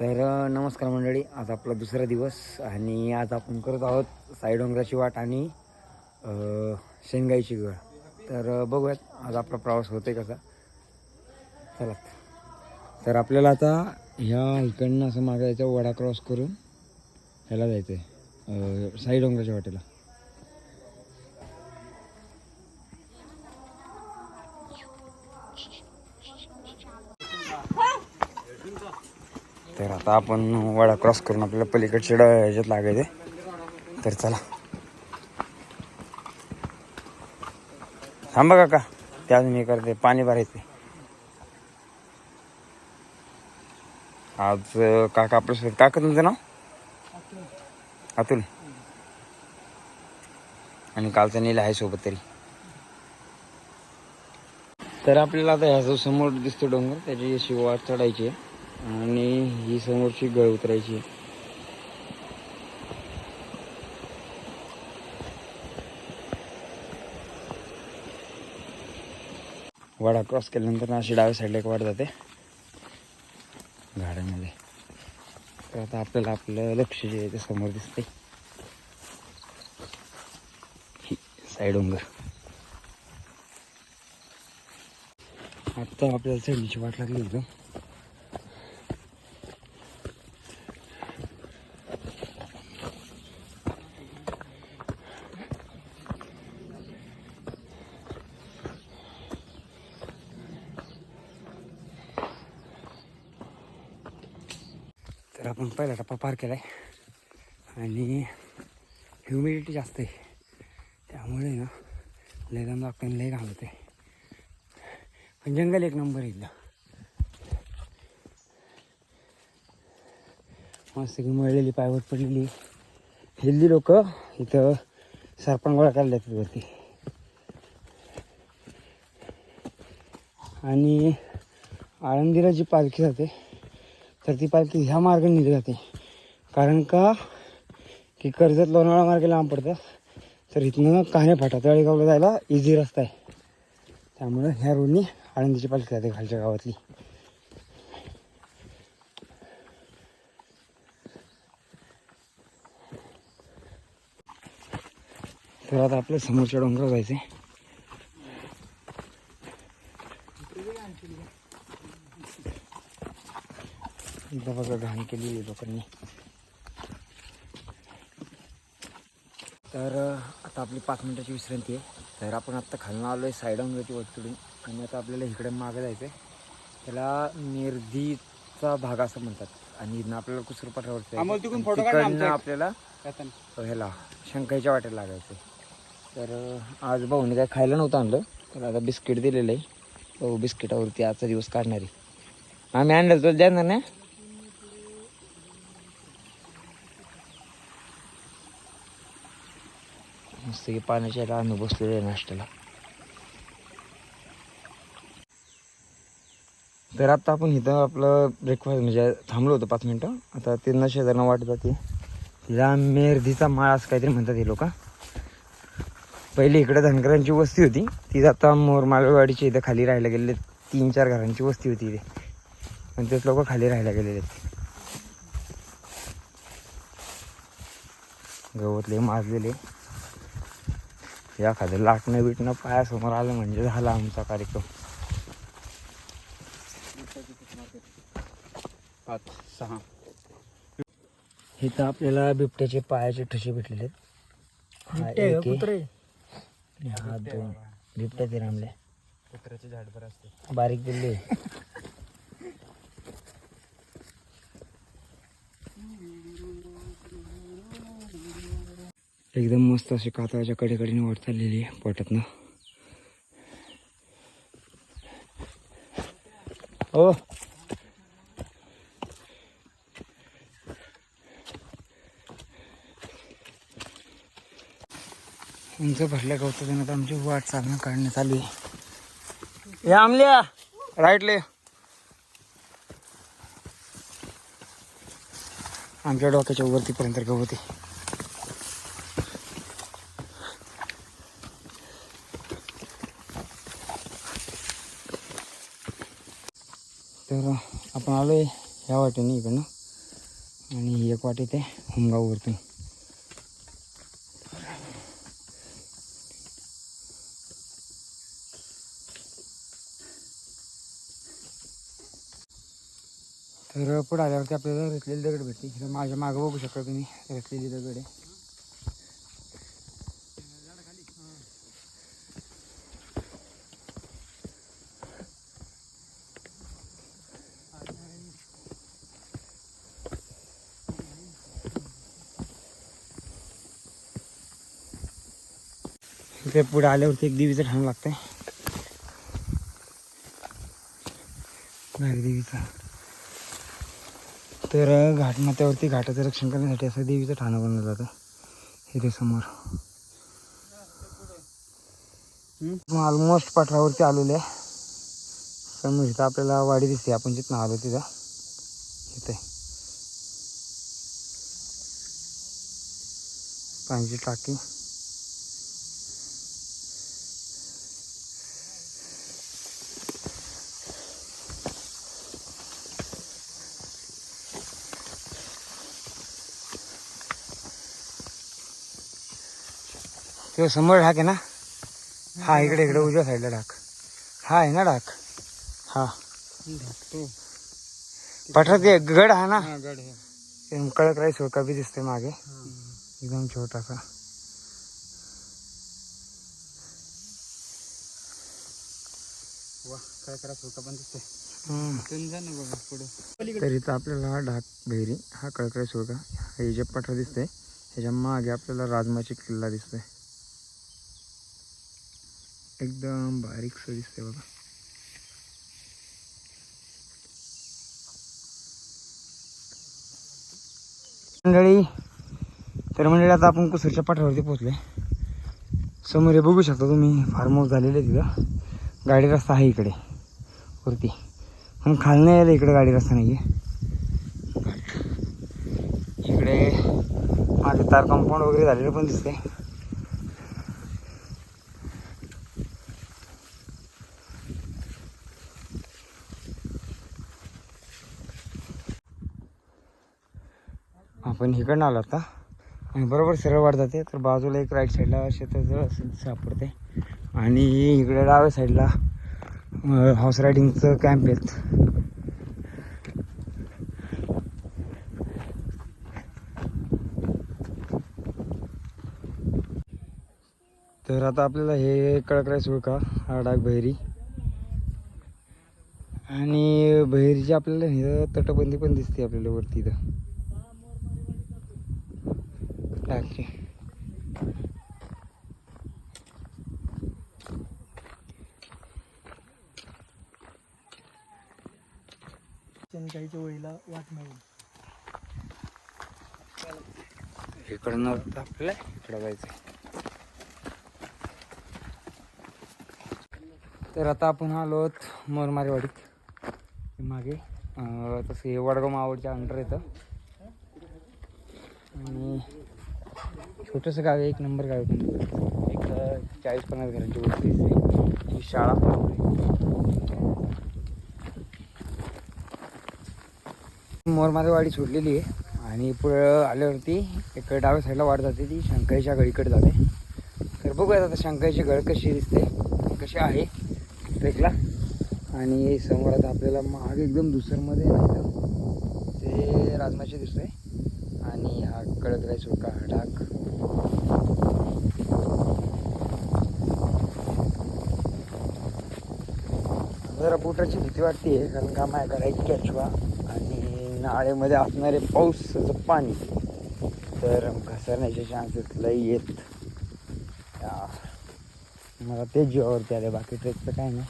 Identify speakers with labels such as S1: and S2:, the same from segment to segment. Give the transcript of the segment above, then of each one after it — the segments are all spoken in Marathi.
S1: तर नमस्कार मंडळी. आज आपला दुसरा दिवस आणि आज आपण करत आहोत साईडोंगराची वाट आणि शेंगाईची गळ. तर बघूयात आज आपला प्रवास होतोय कसा. चला. तर आपल्याला आता ह्या इकडनं असं मागायचं वडा क्रॉस करून ह्याला जायचं आहे साईडोंगराच्या वाटेला. तर आता आपण वडा क्रॉस करून आपल्याला पलीकडचे ह्याच्यात लागायचे. तर चला. थांबा काका ते अजून हे करते पाणी भरायचे आज काका आपल्यासोबत काका तुमचं नाव? अतुल. आणि कालचा नील आहे सोबत तरी. तर आपल्याला आता ह्या जो समोर दिसतो डोंगर त्याची अशी वाट चढायची आहे. आणि ही समोरची गळ उतरायची. वाडा क्रॉस केल्यानंतर अशी डाव्या साईडला एक वाट जाते. गाड्यामध्ये. तर आता आपल्याला आपलं लक्ष जे आहे ते समोर दिसते ही साई डोंगर आता आपल्याला चढणीची वाट लागली एकदम तर आपण पहिला टप्पा पार केला आहे आणि ह्युमिडिटी जास्त आहे. त्यामुळे ना लय लागतं लय घालत. आहे पण जंगल एक नंबर इथलं. मस्त की मळलेली पायवट पडलेली. हेल्दी लोक इथं सरपण गोळा करायला येतात वरती. आणि आळंदीला जी पालखी जाते तर ती पालखी ह्या मार्गाने निघली जाते. कारण का? की कर्जत लोणावळा मार्गे लांब पडतं. तर इथनं काहणे फाटा तळेगावला जायला इझी रस्ता आहे. त्यामुळं ह्या रोडनी आळंदीची पालखी जाते खालच्या गावातली. तर आता आपल्या समोरच्या डोंगरावर जायचं आहे बघा घाण केली लोकांनी. तर आता आपली पाच मिनिटाची विश्रांती आहे. तर आपण आत्ता खालून आलो आहे साईड अंगाची वरचढून आणि आता आपल्याला इकडे मागं जायचं आहे त्याला निर्धीचा भाग असं म्हणतात. आणि इथनं आपल्याला
S2: तिकडनं आमचा.
S1: आपल्याला ह्याला शंकाईच्या वाटेला लागायचं तर आज भाऊने काय खायला नव्हतं आणलं. तर आता बिस्किट दिलेलं आहे. भाऊ बिस्किटावरती आजचा दिवस काढणार. आहे आम्ही आणलं तुला देणार ना मस्त की पाण्याच्या याला बसलेलं आहे नाश्त्याला. तर आता आपण इथं आपलं ब्रेकफास्ट म्हणजे थांबलो होतो पाच मिनटं. आता त्यांना शेजारनं वाट जाते तिला मेहर्दीचा माळ असं काहीतरी म्हणतात हे लोक. पहिले इकडे धनगरांची वस्ती होती. ती आता मोरमालवाडीची इथं खाली राहायला गेलेले तीन चार घरांची वस्ती होती इथे. पण तेच लोक खाली राहायला गेलेले आहेत. गवतले माजलेले. एखादं लाटणं बिटणं पायासमोर आलं म्हणजे झाला आमचा कार्यक्रम.
S2: पाच सहा.
S1: इथं आपल्याला बिबट्याचे पायाचे ठसे भेटलेले हा हा दोन. बिबट्या ते रामले.
S2: कुत्र्याचे झाड बरं असते.
S1: बारीक दिले एकदम मस्त अशी कातळाच्या कडेकडीने वाट चाललेली आहे पोटातनं. हो. उंच भरल्या गवतानं तर आमची वाट चालणं काढणं चालू आहे. या आमल्या. राईटले आमच्या डोक्याच्या वरतीपर्यंत गवत आहे तर आपण आलो आहे ह्या वाटेने इकडनं. आणि ही एक वाटे ते हुमगाववरतून. तर पुढे आल्यावरती आपल्याला रचलेली दगड भेटते माझ्या मागं बघू शकता तुम्ही रचलेली दगड आहे. इकडे पुढे आल्यावरती एक देवीचं ठाण लागतंय. देवीचा तर. घाट माथ्यावरती घाटाचं रक्षण करण्यासाठी असं देवीचं ठाणं बनवलं जातं. इथे समोर. ऑलमोस्ट पठारावरती आलेले आहे. समोर इथं आपल्याला वाडी दिसते. आपण जिथं आलो तिथं. इथे. पाण्याची टाकी. तो समोर ढाक आहे ना? हा इकडे इकडे उजव्या साईडला ढाक हा आहे ना ढाक हा.
S2: तो
S1: पठारात एक गड हा ना?
S2: हा गड हे
S1: कडक राईस होका बी दिसते मागे. एकदम छोटासा
S2: दिसते
S1: तर इथं आपल्याला हा ढाक बहिरी हा कळकळे सुळका हे जे पठार दिसतंय ह्याच्या मागे आपल्याला राजमाची किल्ला दिसतोय. एकदम बारीक दिसते बघा. मंडळी तर मंडळी आता आपण कुसरच्या पाठावरती पोहोचले समोर हे बघू शकता तुम्ही फार्म हाऊस झालेलं आहे तिथं. गाडी रस्ता आहे इकडे वरती. पण खाल नाही यायला इकडे गाडी रस्ता नाही आहे इकडे माझे तार कंपाऊंड वगैरे झालेलं पण दिसते आपण इकडनं आलो आता. आणि बरोबर सरळ वाढ जाते तर बाजूला एक राईट साईडला शेताजवळ सापडते. आणि इकडे डाव्या साईडला हॉर्स रायडिंगचं कॅम्प आहेत. तर आता आपल्याला हे कळकराय सुळका हा डाग बहिरी. आणि बहिरीची आपल्याला हे तटबंदी पण दिसते आपल्याला वरती इथं.
S3: शेणकाईच्या वळीला वाट मिळेल
S1: इकडनं आता आपल्याला इकडं जायचं तर आता आपण आलो आहोत मोरमारेवाडीत. मागे तसं हे वडगाव मावडच्या अंडर येतं. आणि छोटंसं गाव आहे एक नंबर गाव आहे पण एक चाळीस पन्नास घरांची वस्ती असते ही शाळा मोरमारेवाडी सोडलेली आहे आणि पुढं आल्यावरती एक डाव्या साईडला वाढ जाते ती शंकाईच्या गळीकडे जाते. तर बघूयात आता शंकाईची गळ कशी दिसते कशी आहे ट्रेकला. आणि समोर आता आपल्याला मागे एकदम दुसरमध्ये ते राजमाचे दिसतंय. आणि हा कळत राईस सुका हा जरा पोटाची भीती वाटते कारण का माझ्याकडे एक कॅचवा आणि नाळेमध्ये असणारे पाऊसचं पाणी तर घसरण्याचे चान्सेस लई येत या. मला ते जीवावरती आले बाकी ट्रेकचं काय नाही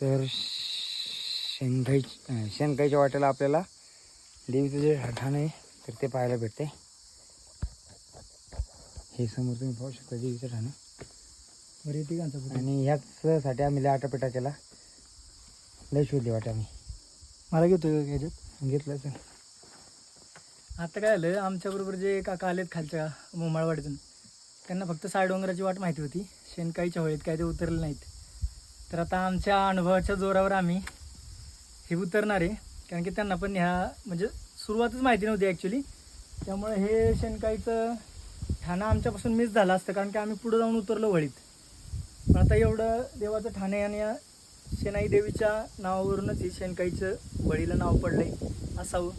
S1: तर शेंगाई शेणकाईच्या वाट्याला आपल्याला देवीचं जे ठाण आहे तर ते पाहायला भेटते. हे समोर तुम्ही पाहू शकता देवीचं ठाणं.
S3: बरे फोटो
S1: आणि ह्याचसाठी आम्ही लय आटापिटा केला लय शोधली वाट आम्ही.
S3: मला घेतोय का ह्याच्यात
S1: घेतलं
S3: आता काय झालं आमच्याबरोबर जे काका आलेत खालच्या मोमाळवाडीतून त्यांना फक्त सायडोंगराची वाट माहिती होती. शेणकाईच्या होळीत काय ते उतरले नाहीत. तर आता आमच्या अनुभवाच्या जोरावर आम्ही हे उतरणार आहे. कारण की त्यांना पण ह्या म्हणजे सुरुवातच माहिती नव्हती ॲक्च्युली त्यामुळे हे शेणकाईचं ठाणं आमच्यापासून मिस झालं असतं. कारण की आम्ही पुढं जाऊन उतरलो वळीत. पण आता एवढं देवाचं ठाणे आणि या शेनाई देवीच्या नावावरूनच ही शेणकाईचं वळीला नाव पडलं आहे असावं.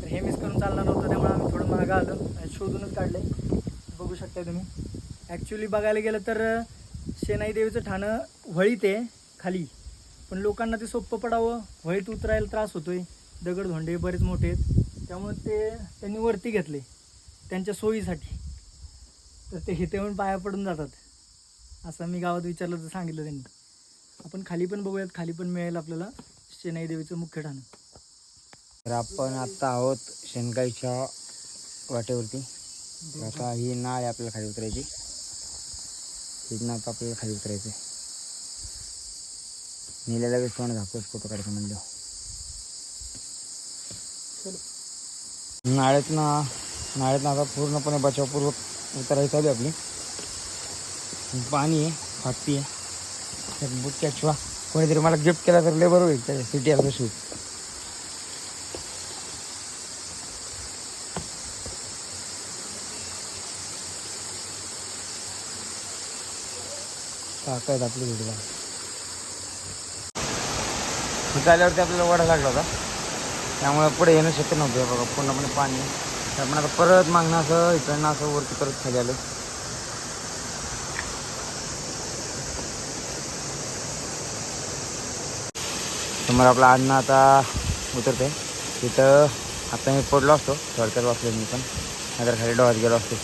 S3: तर हे मिस करून चालणार नव्हतं. त्यामुळे आम्ही थोडं मागं आलो आणि शोधूनच आहे बघू शकताय तुम्ही. ॲक्च्युली बघायला गेलं तर शेनाई देवीचं ठाणं वळीत आहे खाली. पण लोकांना ते सोपं पडावं. व्हाईट उतरायला त्रास होतोय. दगड धोंडे बरेच मोठे आहेत. त्यामुळे ते त्यांनी वरती घेतले. त्यांच्या सोयीसाठी. तर ते हिथे येऊन पाया पडून जातात. असं मी गावात विचारलं तर सांगितलं त्यांनी. आपण खाली पण बघूयात. खाली पण मिळेल आपल्याला शेनाई देवीचं मुख्य ठाणं.
S1: तर आपण आत्ता आहोत शेणकाईच्या वाटेवरती. आता ही नाळ आहे आपल्याला खाली उतरायची. ही नाळ आपल्याला खाली उतरायचं. आहे नीला लगेच फोन दाखवत फोटो काढायचं म्हणलं. नाळेत ना नाळेत आता पूर्णपणे बचावपूर्वक उतरायची चालू आहे आपली. पाणी आहे फाटती आहे बुटच्या शिवा कोणीतरी मला गिफ्ट केला तर लय बरोबर होईल त्याच्या सिटी आला शूट ताकद आपली भेटला झाल्यावरती आपल्याला वडा लागला होता. त्यामुळे पुढे येणं शक्य नव्हतं बघा पूर्णपणे पाणी. त्यामुळे आता परत मागणं असं इकडनं असं वरती परत खाली आलं. समोर आपला अन्न आता उतरते तिथं आता मी पडलो असतो थोडक्यात वाचलो मी पण. नाहीतर खाली डोळ्यात गेलो असतो.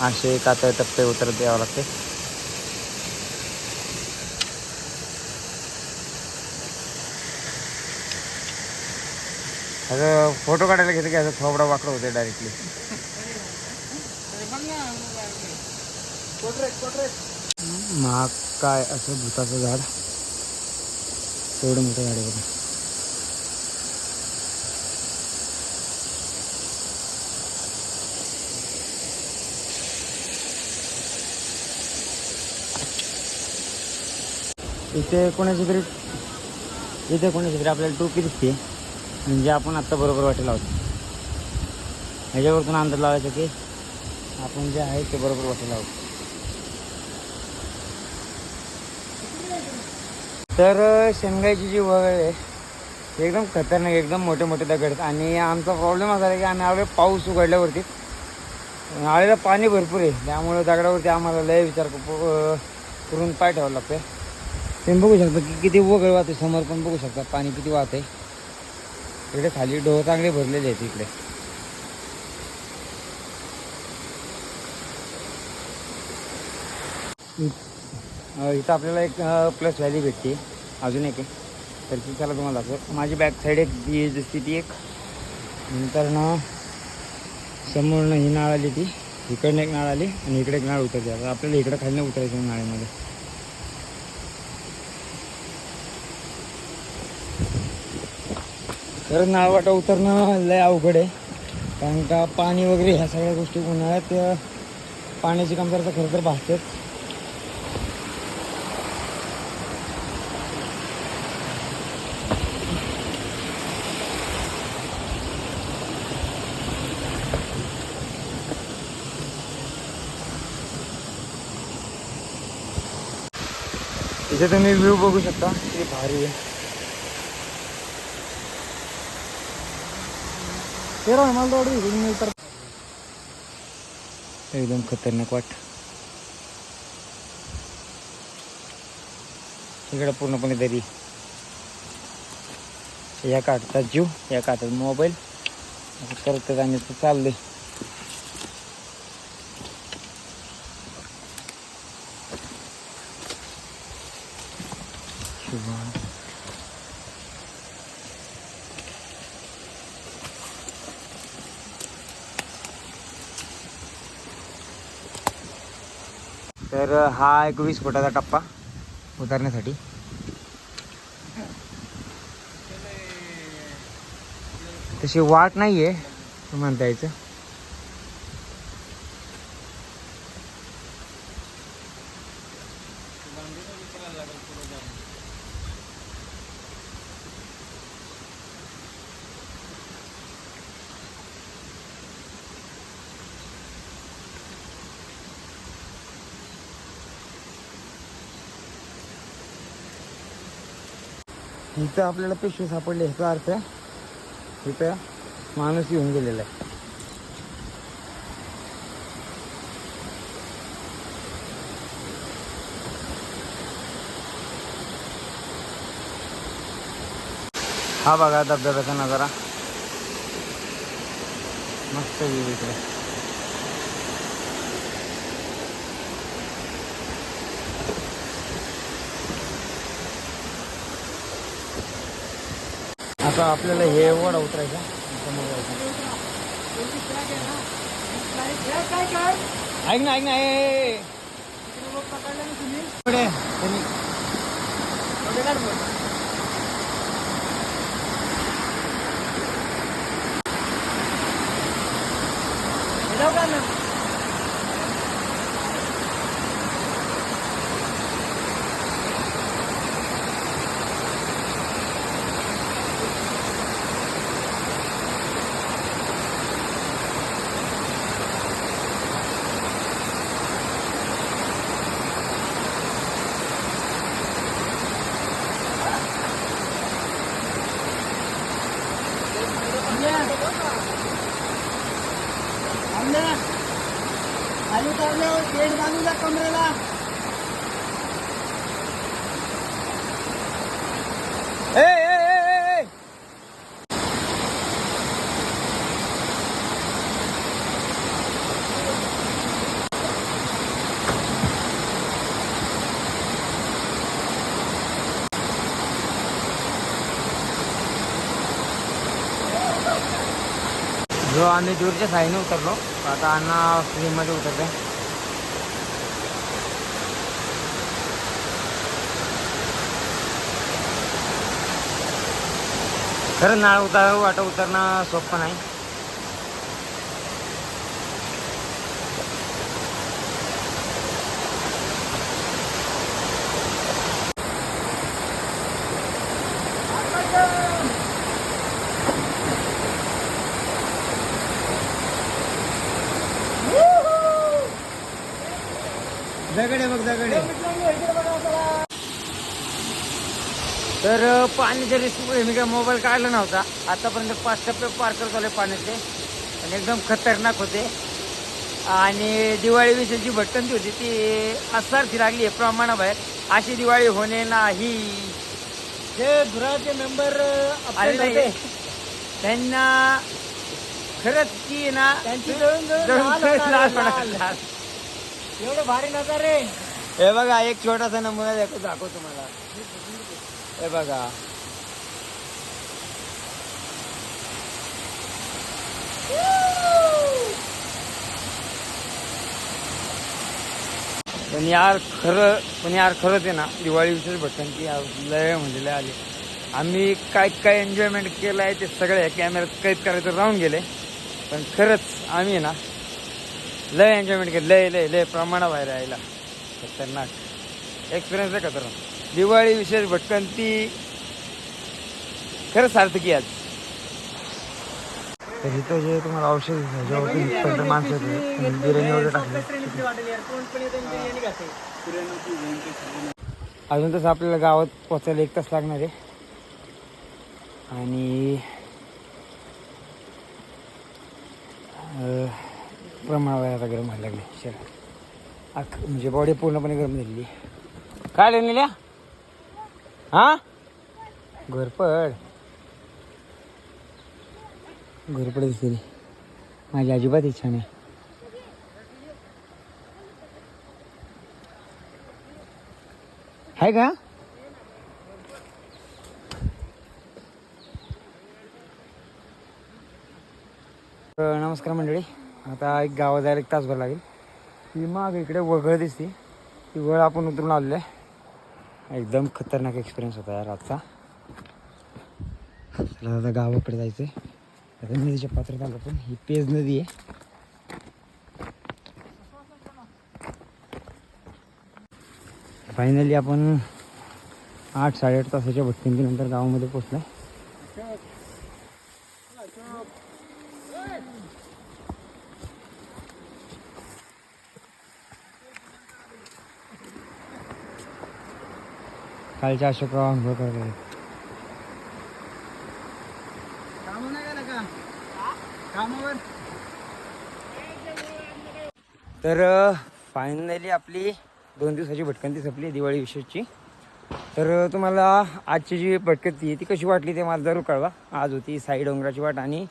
S1: असे कातळ टप्पे उतरत द्यावं लागते. असं फोटो काढायला घेते की असं थोबडा वाकडं होते डायरेक्टली महाग काय असं भूताचं झाड? एवढं मोठं झाड आहे बघा. इथे कोणाची तरी इथे कोणाची तरी आपल्याला टोपी दिसते. म्हणजे आपण आत्ता बरोबर वाटेल आहोत. ह्याच्यावरतून अंदाज लावायचा की आपण जे आहे ते बरोबर वाटेल आहोत. तर अं, जी वगळ आहे ते एकदम खतरनाक एकदम मोठे मोठे दगड आणि आमचा प्रॉब्लेम असा आहे की आम्ही आवडे पाऊस उघडल्यावरती. आळेला पाणी भरपूर आहे. त्यामुळे दगडावरती आम्हाला लय विचार करून पाय ठेवावं लागते तुम्ही बघू शकता की किती वगळ वाहते समोर पण बघू शकता. पाणी किती वाहत आहे इकडे खाली डोह चांगले भरलेले आहेत इकडे. इथं आपल्याला एक प्लस व्हॅली भेटते. अजून एक आहे. तर ती चला तुम्हाला दाखव माझी बॅक साईड एक ती दिसते ती एक. नंतर ना समोरनं ही नाळ आली ती. इकडनं एक नाळ आली आणि इकडे एक नाळ उतरते. आता आपल्याला इकडं खाली नाही उतरायचं नाळेमध्ये तर नाळवाटा उतरणं लय अवघड आहे. कारण का पाणी वगैरे ह्या सगळ्या गोष्टी उन्हाळ्यात पाण्याची कमतरता खरं तर भासतेच. इथे तुम्ही व्ह्यू बघू शकता ते भारी आहे. तेरा मला तेवढं इकडून मी एकदम खतरनाक वाट। इकडं पूर्णपणे दरी। या काढतात जीव या काढतात मोबाईल। असं करतात आणि ते चाललंय. एक वीस फुटाचा टप्पा उतरण्यासाठी. तशी वाट नाही आहे म्हणता यायचं इथं आपल्याला पिशवी सापडली ह्याचा अर्थ इथं माणूस येऊन गेलेला आहे. हा बघा धबधब्याचा नजारा. मस्त येईल इकडे. आता आपल्याला हे वडा उतरायचा. ऐक ना ऐक ना ए,
S3: जो
S1: आम्ही दूरच्या साईने उतरलो आता अण्णा फ्रीमध्ये उतरते खरं नाळ उतार वाटं उतरणं सोपं नाही. दगडे बघ दगडे. तर पाण्याच्या रिस्कमुळे मी काय मोबाईल काढला नव्हता. आतापर्यंत पाच टप्पे पार करत आले पाण्याचे. पण एकदम खतरनाक होते. आणि दिवाळी विषयीची भटकंती होती ती असारखी लागली आहे प्रमाणाबाहेर. अशी दिवाळी होणे नाही.
S3: हे धुराचे मेंबर
S1: आले. त्यांना खरंच की ना
S3: त्यांची एवढं भारी नजारे.
S1: हे बघा एक छोटासा नमुना दाखव दाखवतो तुम्हाला. हे बघा. पण यार खरं पण यार खरंच आहे ना दिवाळी विशेष भटकंती लय म्हणजे लय आले. आम्ही काय काय एन्जॉयमेंट केलं आहे ते सगळे कॅमेऱ्यात कैद करायचं राहून गेले. पण खरंच आम्ही आहे ना लय एन्जॉयमेंट केलं लय लय लय प्रमाणाबाहेर यायला. खतरनाक. एक्सपिरियन्स आहे खतरनाक. दिवाळी विशेष भटकंती. खरंच सार्थकी आज. तर इथं जे तुम्हाला औषध जेव्हा माणसं बिर्याणी वगैरे टाकली अजून तसं आपल्याला गावात पोचायला एक तास लागणार आहे. आणि प्रमाणावर आता गरम व्हायला लागले शरीर. अख म्हणजे बॉडी पूर्णपणे गरम झालेली. काय लिहिलेल्या हा? घोरपड. घोरपड दिसली. माझी अजिबात इच्छा नाही. आहे का? नमस्कार मंडळी. आता एक गावात जायला एक तासभर लागेल. ती माग इकडे वगळ दिसते. ती वळ आपण उतरून आलेलो आहे. एकदम खतरनाक एक्सपिरियन्स होता यार आजचा. चला आता गावाकडे जायचं आहे आता नदीच्या पात्रात आलो पण ही पेज नदी आहे. फायनली आपण आठ साडेआठ तासाच्या भटकंतीनंतर गावामध्ये पोचलो कालच्या अशोक आंघोळ करत तर फायनली आपली दोन दिवसाची भटकंती संपली दिवाळी विशेषची. तर तुम्हाला आजची जी भटकंती ती कशी वाटली ते मला जरूर कळवा. आज होती साई डोंगराची वाट आणि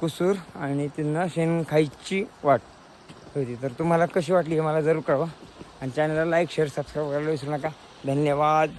S1: कुसूर आणि त्यांना शेणखाईची वाट होती. तर तुम्हाला कशी वाटली हे मला जरूर कळवा. आणि चॅनलला लाईक शेअर सबस्क्राईब करायला विसरू नका. धन्यवाद.